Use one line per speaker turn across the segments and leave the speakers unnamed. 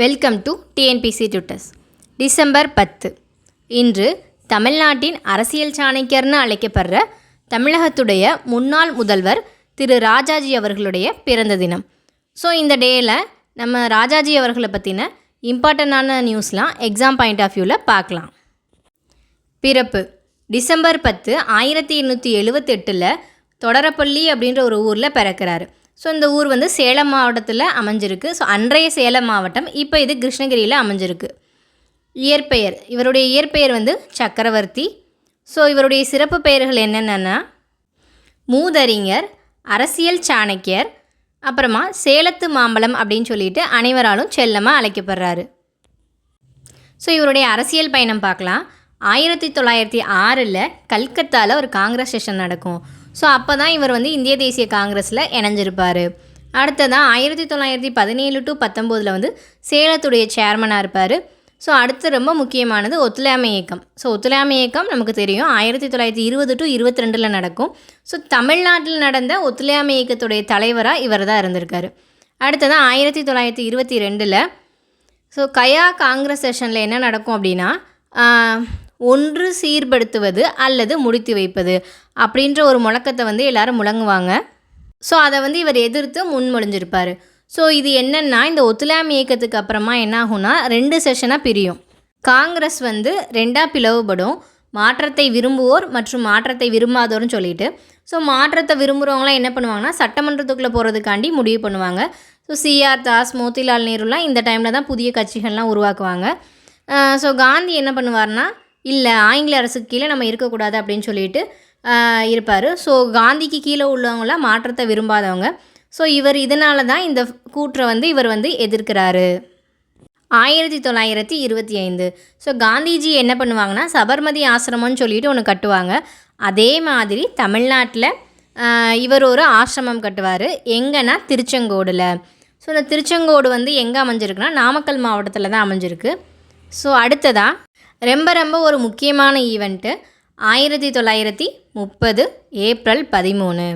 Welcome to TNPSC டுட்டஸ் December பத்து. இன்று தமிழ்நாட்டின் அரசியல் சாணக்கியர்னு அழைக்கப்படுற தமிழகத்துடைய முன்னாள் முதல்வர் திரு ராஜாஜி அவர்களுடைய பிறந்த தினம். ஸோ இந்த டேயில் நம்ம ராஜாஜி அவர்களை பற்றின இம்பார்ட்டண்ட்டான நியூஸ்லாம் எக்ஸாம் பாயிண்ட் ஆஃப் வியூவில் பார்க்கலாம். பிறப்பு. டிசம்பர் பத்து ஆயிரத்தி எண்ணூற்றி எழுபத்தெட்டில் தொடரப்பள்ளி அப்படின்ற ஒரு ஊரில் பிறக்கிறாரு. ஸோ இந்த ஊர் வந்து சேலம் மாவட்டத்தில் அமைஞ்சிருக்கு. ஸோ அன்றைய சேலம் மாவட்டம் இப்போ இது கிருஷ்ணகிரியில் அமைஞ்சிருக்கு. இயற்பெயர் இவருடைய இயற்பெயர் வந்து சக்கரவர்த்தி. ஸோ இவருடைய சிறப்பு பெயர்கள் என்னென்னா மூதறிஞர் அரசியல் சாணக்கியர் அப்புறமா சேலத்து மாம்பழம் அப்படின்னு சொல்லிட்டு அனைவராலும் செல்லமாக அழைக்கப்படுறாரு. ஸோ இவருடைய அரசியல் பயணம் பார்க்கலாம். ஆயிரத்தி தொள்ளாயிரத்தி ஆறில் கல்கத்தாவில் ஒரு காங்கிரஸ் செஷன் நடக்கும். ஸோ அப்போ தான் இவர் வந்து இந்திய தேசிய காங்கிரஸில் இணைஞ்சிருப்பார். அடுத்ததான் ஆயிரத்தி தொள்ளாயிரத்தி பதினேழு டு பத்தொம்போதில் வந்து சேலத்துடைய சேர்மனாக இருப்பார். ஸோ அடுத்து ரொம்ப முக்கியமானது ஒத்துழையாமை இயக்கம். ஸோ ஒத்துழையாமை இயக்கம் நமக்கு தெரியும். ஆயிரத்தி தொள்ளாயிரத்தி இருபது டு இருபத்தி ரெண்டில் நடக்கும். ஸோ தமிழ்நாட்டில் நடந்த ஒத்துழையாமை இயக்கத்துடைய தலைவராக இவர் தான் இருந்திருக்காரு. அடுத்ததான் ஆயிரத்தி தொள்ளாயிரத்தி இருபத்தி ரெண்டில் ஸோ கயா காங்கிரஸ் செஷனில் என்ன நடக்கும் அப்படின்னா ஒன்று சீர்படுத்துவது அல்லது முடித்து வைப்பது அப்படின்ற ஒரு முழக்கத்தை வந்து எல்லாரும் முழங்குவாங்க. ஸோ அதை வந்து இவர் எதிர்த்து முன்மொழிஞ்சிருப்பார். ஸோ இது என்னென்னா இந்த ஒத்துழையாமை இயக்கத்துக்கு அப்புறமா என்ன ஆகும்னா ரெண்டு செஷனாக பிரியும். காங்கிரஸ் வந்து ரெண்டாக பிளவுபடும். மாற்றத்தை விரும்புவோர் மற்றும் மாற்றத்தை விரும்பாதோர்னு சொல்லிட்டு. ஸோ மாற்றத்தை விரும்புகிறவங்களாம் என்ன பண்ணுவாங்கன்னா சட்டமன்றத்துக்குள்ளே போகிறதுக்காண்டி முடிவு பண்ணுவாங்க. So C R Das Motilal நேருலாம் இந்த டைமில் தான் புதிய கட்சிகள்லாம் உருவாக்குவாங்க. ஸோ காந்தி என்ன பண்ணுவார்னா இல்லை ஆங்கில அரசுக்கு கீழே நம்ம இருக்கக்கூடாது அப்படின்னு சொல்லிட்டு இருப்பார். ஸோ காந்திக்கு கீழே உள்ளவங்களாம் மாற்றத்தை விரும்பாதவங்க. ஸோ இவர் இதனால தான் இந்த கூற்றை வந்து இவர் வந்து எதிர்க்கிறாரு. ஆயிரத்தி தொள்ளாயிரத்தி இருபத்தி ஐந்து. ஸோ காந்திஜி என்ன பண்ணுவாங்கன்னா சபர்மதி ஆசிரமம்னு சொல்லிட்டு ஒன்று கட்டுவாங்க. அதே மாதிரி தமிழ்நாட்டில் இவர் ஒரு ஆசிரமம் கட்டுவார். எங்கன்னா திருச்செங்கோடில். ஸோ இந்த திருச்செங்கோடு வந்து எங்கே அமைஞ்சிருக்குன்னா நாமக்கல் மாவட்டத்தில் தான் அமைஞ்சிருக்கு. ஸோ அடுத்ததாக ரொம்ப ரொம்ப ஒரு முக்கியமான ஈவெண்ட்டு ஆயிரத்தி தொள்ளாயிரத்தி முப்பது ஏப்ரல் பதிமூணு.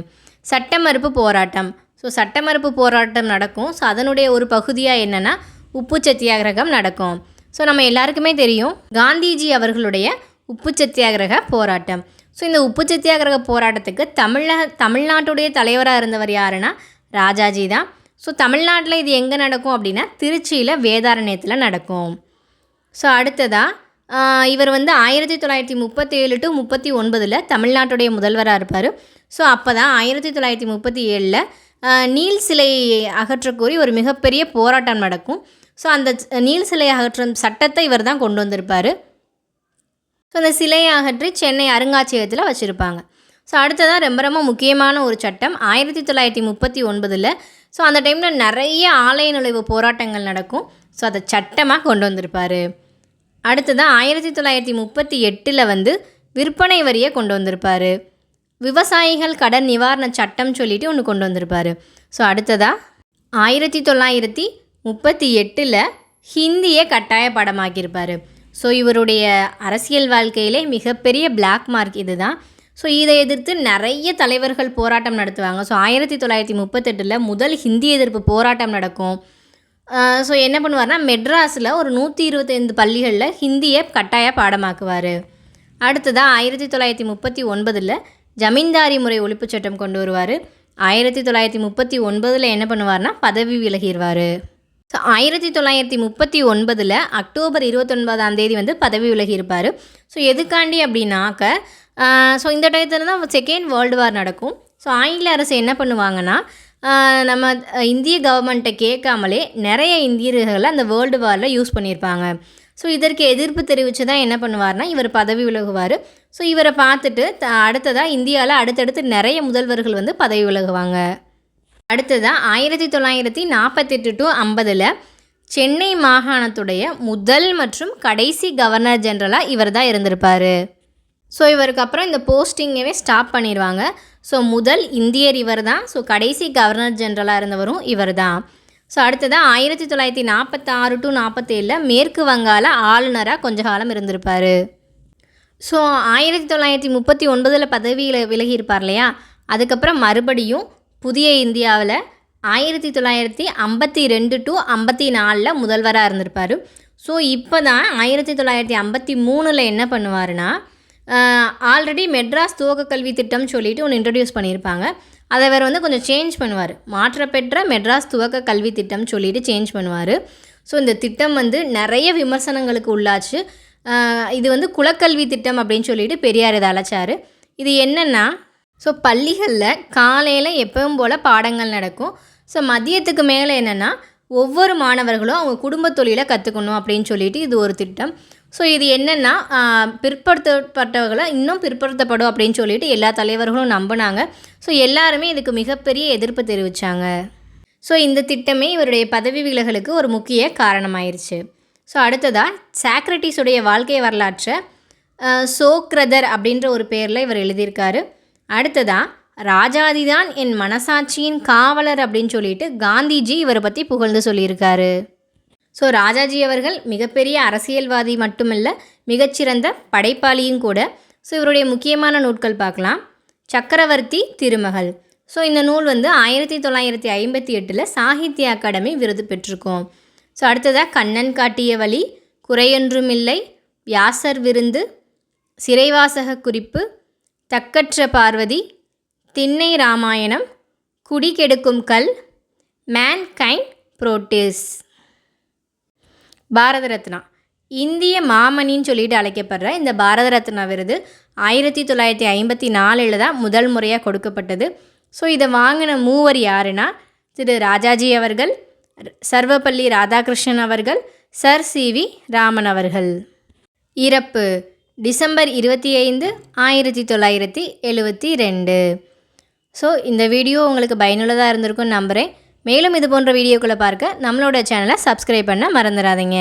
சட்ட மறுப்பு போராட்டம். ஸோ சட்ட மறுப்பு போராட்டம் நடக்கும். ஸோ அதனுடைய ஒரு பகுதியாக என்னென்னா உப்பு சத்தியாகிரகம் நடக்கும். ஸோ நம்ம எல்லாருக்குமே தெரியும் காந்திஜி அவர்களுடைய உப்பு சத்தியாகிரக போராட்டம். ஸோ இந்த உப்பு சத்தியாகிரக போராட்டத்துக்கு தமிழக தமிழ்நாட்டுடைய தலைவராக இருந்தவர் யாருன்னா ராஜாஜி தான். ஸோ தமிழ்நாட்டில் இது எங்கே நடக்கும் அப்படின்னா திருச்சியில் வேதாரண்யத்தில் நடக்கும். ஸோ அடுத்ததாக இவர் வந்து ஆயிரத்தி தொள்ளாயிரத்தி முப்பத்தேழு டு முப்பத்தி ஒன்பதில் தமிழ்நாட்டுடைய முதல்வராக இருப்பார். ஸோ அப்போ தான் ஆயிரத்தி தொள்ளாயிரத்தி முப்பத்தி ஏழில் நீல் சிலை அகற்றக்கோரி ஒரு மிகப்பெரிய போராட்டம் நடக்கும். ஸோ அந்த நீல் சிலை அகற்றும் சட்டத்தை இவர் தான் கொண்டு வந்திருப்பார். ஸோ அந்த சிலையை அகற்றி சென்னை அருங்காட்சியகத்தில் வச்சுருப்பாங்க. ஸோ அடுத்ததாக ரொம்ப ரொம்ப முக்கியமான ஒரு சட்டம் ஆயிரத்தி தொள்ளாயிரத்தி முப்பத்தி ஒன்பதில். ஸோ அந்த டைமில் நிறைய ஆலய நுழைவு போராட்டங்கள் நடக்கும். ஸோ அதை சட்டமாக கொண்டு வந்திருப்பார். அடுத்ததாக ஆயிரத்தி தொள்ளாயிரத்தி முப்பத்தி எட்டில் வந்து விற்பனை வரியை கொண்டு வந்திருப்பார். விவசாயிகள் கடன் நிவாரண சட்டம் சொல்லிட்டு ஒன்று கொண்டு வந்திருப்பார். ஸோ அடுத்ததாக ஆயிரத்தி தொள்ளாயிரத்தி முப்பத்தி எட்டில் ஹிந்தியை கட்டாய படமாக்கியிருப்பார் ஸோ இவருடைய அரசியல் வாழ்க்கையிலே மிகப்பெரிய பிளாக் மார்க் இதுதான். ஸோ இதை எதிர்த்து நிறைய தலைவர்கள் போராட்டம் நடத்துவாங்க. ஸோ ஆயிரத்தி தொள்ளாயிரத்தி முப்பத்தெட்டில் முதல் ஹிந்தி எதிர்ப்பு போராட்டம் நடக்கும். ஸோ என்ன பண்ணுவார்னா மெட்ராஸில் ஒரு நூற்றி இருபத்தைந்து பள்ளிகளில் ஹிந்தியை கட்டாய பாடமாக்குவார். அடுத்ததாக ஆயிரத்தி தொள்ளாயிரத்தி முப்பத்தி ஒன்பதில் ஜமீன்தாரி முறை ஒழிப்புச் சட்டம் கொண்டு வருவார். ஆயிரத்தி தொள்ளாயிரத்தி முப்பத்தி ஒன்பதில் என்ன பண்ணுவார்னா பதவி விலகிடுவார் ஸோ ஆயிரத்தி தொள்ளாயிரத்தி முப்பத்தி ஒன்பதில் அக்டோபர் இருபத்தொன்பதாம் தேதி வந்து பதவி விலகியிருப்பார் ஸோ எதுக்காண்டி அப்படின்னாக்க ஸோ இந்த டயத்தில் தான் செகண்ட் வேர்ல்டு வார் நடக்கும். ஸோ ஆங்கில அரசு என்ன பண்ணுவாங்கன்னா நம்ம இந்திய கவர்மெண்ட்டை கேட்காமலே நிறைய இந்தியர்களை அந்த வேர்ல்டு வாரில் யூஸ் பண்ணியிருப்பாங்க. ஸோ இதற்கு எதிர்ப்பு தெரிவித்து தான் என்ன பண்ணுவார்னா இவர் பதவி விலகுவார். ஸோ இவரை பார்த்துட்டு த அடுத்ததாக இந்தியாவில் அடுத்தடுத்து நிறைய முதல்வர்கள் வந்து பதவி விலகுவாங்க. அடுத்ததாக ஆயிரத்தி தொள்ளாயிரத்தி நாற்பத்தெட்டு டு ஐம்பதில் சென்னை மாகாணத்துடைய முதல் மற்றும் கடைசி கவர்னர் ஜெனரலாக இவர் தான் இருந்திருப்பார். ஸோ இவருக்கு அப்புறம் இந்த போஸ்டிங்கவே ஸ்டாப் பண்ணிடுவாங்க ஸோ முதல் இந்தியர் இவர் தான் ஸோ கடைசி கவர்னர் ஜென்ரலாக இருந்தவரும் இவர் தான் ஸோ அடுத்ததாக ஆயிரத்தி தொள்ளாயிரத்தி நாற்பத்தாறு டு நாற்பத்தேழில் மேற்கு வங்காள ஆளுநராக கொஞ்ச காலம் இருந்திருப்பார். ஸோ ஆயிரத்தி தொள்ளாயிரத்தி முப்பத்தி ஒன்பதில் பதவியில் விலகியிருப்பார் இல்லையா? அதுக்கப்புறம் மறுபடியும் புதிய இந்தியாவில் ஆயிரத்தி தொள்ளாயிரத்தி ஐம்பத்தி ரெண்டு டு ஐம்பத்தி நாலில் முதல்வராக இருந்திருப்பார். ஸோ இப்போ தான் ஆயிரத்தி தொள்ளாயிரத்தி ஐம்பத்தி மூணில் என்ன பண்ணுவாருன்னா ஆல்ரெடி மெட்ராஸ் துவக்க கல்வி திட்டம் சொல்லிட்டு ஒன்று இன்ட்ரடியூஸ் பண்ணியிருப்பாங்க. அதை வேறு வந்து கொஞ்சம் சேஞ்ச் பண்ணுவார். மாற்றப்பெற்ற மெட்ராஸ் துவக்க கல்வி திட்டம் சொல்லிட்டு சேஞ்ச் பண்ணுவார். ஸோ இந்த திட்டம் வந்து நிறைய விமர்சனங்களுக்கு உள்ளாச்சு. இது வந்து குலக்கல்வி திட்டம் அப்படின்னு சொல்லிட்டு பெரியார் இதை அழைச்சார். இது என்னென்னா ஸோ பள்ளிகளில் காலையில் எப்பவும் போல் பாடங்கள் நடக்கும். ஸோ மதியத்துக்கு மேலே என்னென்னா ஒவ்வொரு மாணவர்களும் அவங்க குடும்ப தொழிலை கற்றுக்கணும் அப்படின்னு சொல்லிட்டு இது ஒரு திட்டம். ஸோ இது என்னென்னா பிற்படுத்தப்பட்டவர்களை இன்னும் பிற்படுத்தப்படும் அப்படின்னு சொல்லிட்டு எல்லா தலைவர்களும் நம்பினாங்க. ஸோ எல்லாருமே இதுக்கு மிகப்பெரிய எதிர்ப்பு தெரிவித்தாங்க ஸோ இந்த திட்டமே இவருடைய பதவி விலகலுக்கு ஒரு முக்கிய காரணமாயிருச்சு. ஸோ அடுத்ததாக சாக்ரட்டிஸுடைய வாழ்க்கை வரலாற்றை சோக்ரதர் அப்படின்ற ஒரு பேரில் இவர் எழுதியிருக்காரு. அடுத்ததாக ராஜாதிதான் என் மனசாட்சியின் காவலர் அப்படின்னு சொல்லிட்டு காந்திஜி இவரை பற்றி புகழ்ந்து சொல்லியிருக்காரு. ஸோ ராஜாஜி அவர்கள் மிகப்பெரிய அரசியல்வாதி மட்டுமல்ல மிகச்சிறந்த படைப்பாளியும் கூட. ஸோ இவருடைய முக்கியமான நூட்கள் பார்க்கலாம். சக்கரவர்த்தி திருமகள். ஸோ இந்த நூல் வந்து ஆயிரத்தி தொள்ளாயிரத்தி ஐம்பத்தி எட்டில் சாகித்ய அகாடமி விருது பெற்றிருக்கோம். ஸோ அடுத்ததாக கண்ணன் காட்டிய வழி குறையொன்றுமில்லை வியாசர் விருந்து சிறைவாசக குறிப்பு தக்கற்ற பார்வதி திண்ணை ராமாயணம் குடிகெடுக்கும் கல் மேன் கைண்ட் புரோட்டிஸ் பாரத ரத்னா இந்திய மாமணின்னு சொல்லிட்டு அழைக்கப்படுற இந்த பாரத ரத்னா விருது ஆயிரத்தி தொள்ளாயிரத்தி ஐம்பத்தி நாலில் தான் முதல் முறையாக கொடுக்கப்பட்டது. ஸோ இதை வாங்கின மூவர் யாருன்னா திரு ராஜாஜி அவர்கள் சர்வப்பள்ளி ராதாகிருஷ்ணன் அவர்கள் சர் சி வி ராமன் அவர்கள். இறப்பு டிசம்பர் இருபத்தி ஐந்து ஆயிரத்தி தொள்ளாயிரத்தி எழுபத்தி ரெண்டு. ஸோ இந்த வீடியோ உங்களுக்கு பயனுள்ளதாக இருந்திருக்கும்னு நம்புகிறேன் மேலும் இது போன்ற வீடியோக்களை பார்க்க நம்மளோட சேனலை சப்ஸ்கிரைப் பண்ண மறந்துடாதீங்க.